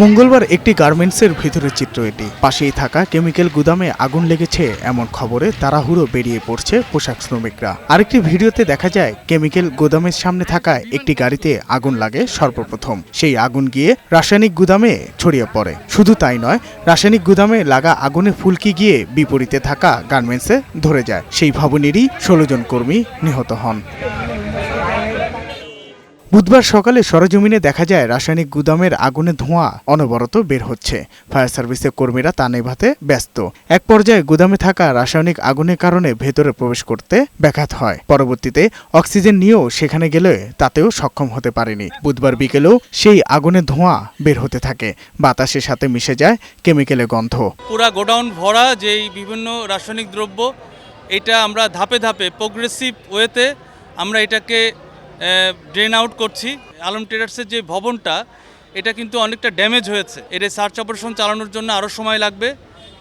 মঙ্গলবার একটি গার্মেন্টসের ভিতরের চিত্র এটি। পাশেই থাকা কেমিক্যাল গুদামে আগুন লেগেছে এমন খবরে তাড়াহুড়ো বেরিয়ে পড়ছে পোশাক শ্রমিকরা। আরেকটি ভিডিওতে দেখা যায়, কেমিক্যাল গুদামের সামনে থাকা একটি গাড়িতে আগুন লাগে সর্বপ্রথম। সেই আগুন গিয়ে রাসায়নিক গুদামে ছড়িয়ে পড়ে। শুধু তাই নয়, রাসায়নিক গুদামে লাগা আগুনে ফুলকি গিয়ে বিপরীতে থাকা গার্মেন্টসে ধরে যায়। সেই ভবনেরই ষোলো জন কর্মী নিহত হন। বুধবার সকালে সরজমিনে দেখা যায়, রাসায়নিক গুদামের আগুনে ধোঁয়া অনবরত বের হচ্ছে। ফায়ার সার্ভিসের কর্মীরা তা নেভাতে ব্যস্ত। এক পর্যায়ে গুদামে থাকা রাসায়নিক আগুনের কারণে ভেতরে প্রবেশ করতে ব্যাঘাত হয়। পরবর্তীতে অক্সিজেন নিয়েও সেখানে গেলে তাতেও সক্ষম হতে পারেনি। বুধবার বিকেলেও সেই আগুনের ধোঁয়া বের হতে থাকে। বাতাসের সাথে মিশে যায় কেমিক্যালের গন্ধ। পুরা গোডাউন ভরা, যেই বিভিন্ন রাসায়নিক দ্রব্য, এটা আমরা ধাপে ধাপে প্রোগ্রেসিভ ওয়েতে আমরা এটাকে ড্রেন আউট করছি। আলম ট্রেডার্সের যে ভবনটা এটা কিন্তু অনেকটা ড্যামেজ হয়েছে। এর সার্চ অপারেশন চালানোর জন্য আরও সময় লাগবে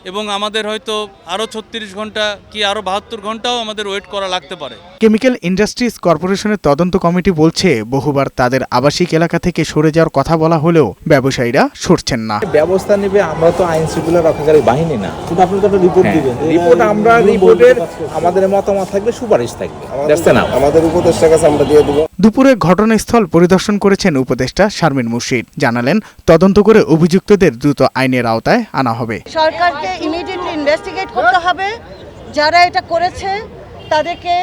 এবং আমাদের হয়তো আরও ছত্রিশ ঘণ্টা কি আরও বাহাত্তর ঘন্টাও আমাদের ওয়েট করা লাগতে পারে। কেমিক্যাল ইন্ডাস্ট্রিজ কর্পোরেশনের তদন্ত কমিটি বলছে বহুবার তাদের আবাসিক এলাকা থেকে সরে যাওয়ার কথা বলা হলেও ব্যবসায়ীরা সরছেন না। ব্যবস্থা নেবে আমরা তো আইন শৃঙ্খলা রক্ষাকারী বাহিনী না। কিন্তু আপনি তো রিপোর্ট হ্যাঁ, দিবেন। রিপোর্ট আমরা রিপোর্টের আমাদের মতামত থাকবে সুপারিশ থাকবে। আমাদের উপদেষ্টার কাছে আমরা দিয়ে দেবো। দুপুরে ঘটনাস্থল পরিদর্শন করেছেন উপদেষ্টা শারমিন মুর্শিদ। জানালেন, তদন্ত করে অভিযুক্তদের দ্রুত আইনের আওতায় আনা হবে। সরকারকে ইমিডিয়েটলি ইনভেস্টিগেট করতে হবে। যারা এটা করেছে, তাদেরকে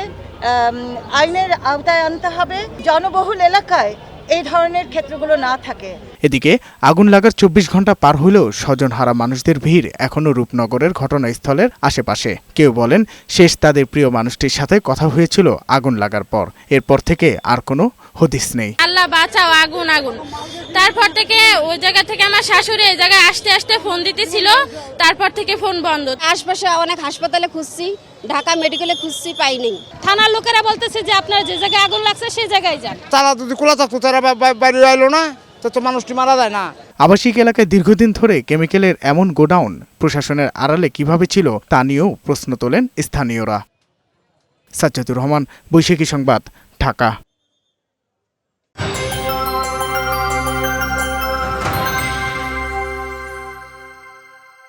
আইনের আওতায় আনতে হবে। জনবহুল এলাকায় এই ধরনের ক্ষেত্রগুলো না থাকে। এদিকে আগুন লাগার চব্বিশ ঘণ্টা পার হলেও স্বজনহারা মানুষদের ভিড় এখনও রূপনগরের ঘটনাস্থলের আশেপাশে। কেউ বলেন শেষ তাদের প্রিয় মানুষটির সাথে কথা হয়েছিল আগুন লাগার পর। এরপর থেকে আর কোনো হদিস নেই। আল্লাহ বাঁচাও আগুন আগুন। তারপর থেকে ওই জায়গা থেকে আমার শাশুড়ি এই জায়গায় আসতে আসতে ফোন দিতেছিল। তারপর থেকে ফোন বন্ধ। আশপাশে অনেক হাসপাতালে খুঁজছি ঢাকা মেডিকেলে খুঁজছি পাইনি। থানার লোকেরা বলতেছে যে আপনার যে জায়গায় আগুন লাগছে সেই জায়গায় যান। তারা যদি খোলা থাকতো তারা বাইরে আইলো না। তো মানুষটি মারা যায় না। আবাসিক এলাকায় দীর্ঘদিন ধরে কেমিক্যালের এমন গোডাউন প্রশাসনের আড়ালে কীভাবে ছিল তা নিয়েও প্রশ্ন তোলেন স্থানীয়রা। সাজ্জাদুর রহমান, বৈশাখী সংবাদ, ঢাকা।